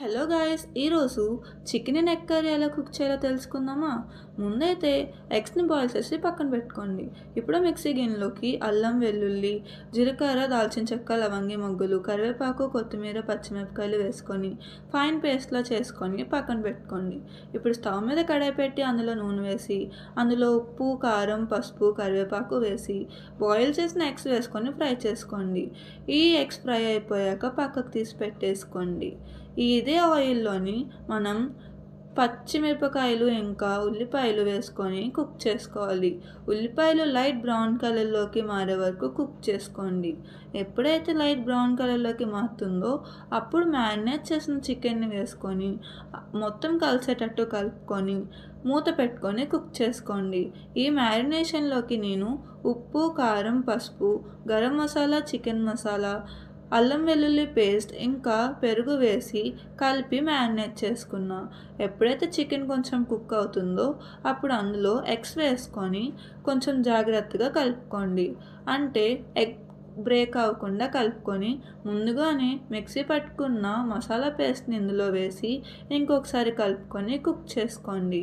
Hello guys ఈరోజు chicken neck curry ఎలా cook చేయాలో తెలుసుకుందామా? ముందైతే ఎగ్స్ని బాయిల్ చేసి పక్కన పెట్టుకోండి. ఇప్పుడు మిక్సీ గిన్నెలోకి అల్లం వెల్లుల్లి జీలకర్ర దాల్చిన చెక్క లవంగి మొగ్గులు కరివేపాకు కొత్తిమీర పచ్చిమిరపకాయలు వేసుకొని ఫైన్ పేస్ట్లా చేసుకొని పక్కన పెట్టుకోండి. ఇప్పుడు స్టవ్ మీద కడాయి పెట్టి అందులో నూనె వేసి అందులో ఉప్పు కారం పసుపు కరివేపాకు వేసి బాయిల్ చేసిన ఎగ్స్ వేసుకొని ఫ్రై చేసుకోండి. ఈ ఎగ్స్ ఫ్రై అయిపోయాక పక్కకు తీసి పెట్టేసుకోండి. ఇది ఆయిల్లోని మనం పచ్చిమిరపకాయలు ఇంకా ఉల్లిపాయలు వేసుకొని కుక్ చేసుకోవాలి. ఉల్లిపాయలు లైట్ బ్రౌన్ కలర్లోకి మారే వరకు కుక్ చేసుకోండి. ఎప్పుడైతే లైట్ బ్రౌన్ కలర్లోకి మారుతుందో అప్పుడు మ్యారినేట్ చేసిన చికెన్ని వేసుకొని మొత్తం కలిసేటట్టు కలుపుకొని మూత పెట్టుకొని కుక్ చేసుకోండి. ఈ మ్యారినేషన్లోకి నేను ఉప్పు కారం పసుపు గరం మసాలా చికెన్ మసాలా అల్లం వెల్లుల్లి పేస్ట్ ఇంకా పెరుగు వేసి కలిపి మ్యారినేట్ చేసుకున్నా. ఎప్పుడైతే చికెన్ కొంచెం కుక్ అవుతుందో అప్పుడు అందులో ఎగ్స్ వేసుకొని కొంచెం జాగ్రత్తగా కలుపుకోండి. అంటే ఎగ్ బ్రేక్ అవ్వకుండా కలుపుకొని ముందుగానే మిక్సీ పట్టుకున్న మసాలా పేస్ట్ని ఇందులో వేసి ఇంకొకసారి కలుపుకొని కుక్ చేసుకోండి.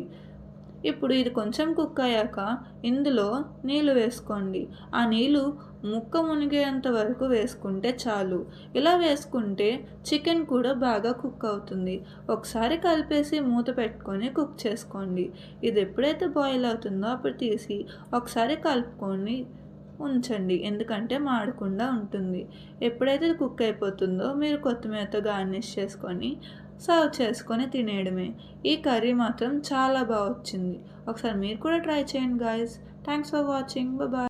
ఇప్పుడు ఇది కొంచెం కుక్ అయ్యాక ఇందులో నీళ్ళు వేసుకోండి. ఆ నీళ్ళు ముక్క మునిగేంత వరకు వేసుకుంటే చాలు. ఇలా వేసుకుంటే చికెన్ కూడా బాగా కుక్ అవుతుంది. ఒకసారి కలిపేసి మూత పెట్టుకొని కుక్ చేసుకోండి. ఇది ఎప్పుడైతే బాయిల్ అవుతుందో అప్పుడు తీసి ఒకసారి కలుపుకొని ఉంచండి. ఎందుకంటే మాడకుండా ఉంటుంది. ఎప్పుడైతే కుక్ అయిపోతుందో మీరు కొత్తిమీరతో గార్నిష్ చేసుకొని సర్వ్ చేసుకొని తినేయడమే. ఈ కర్రీ మాత్రం చాలా బాగా వచ్చింది. ఒకసారి మీరు కూడా ట్రై చేయండి guys thanks for watching bye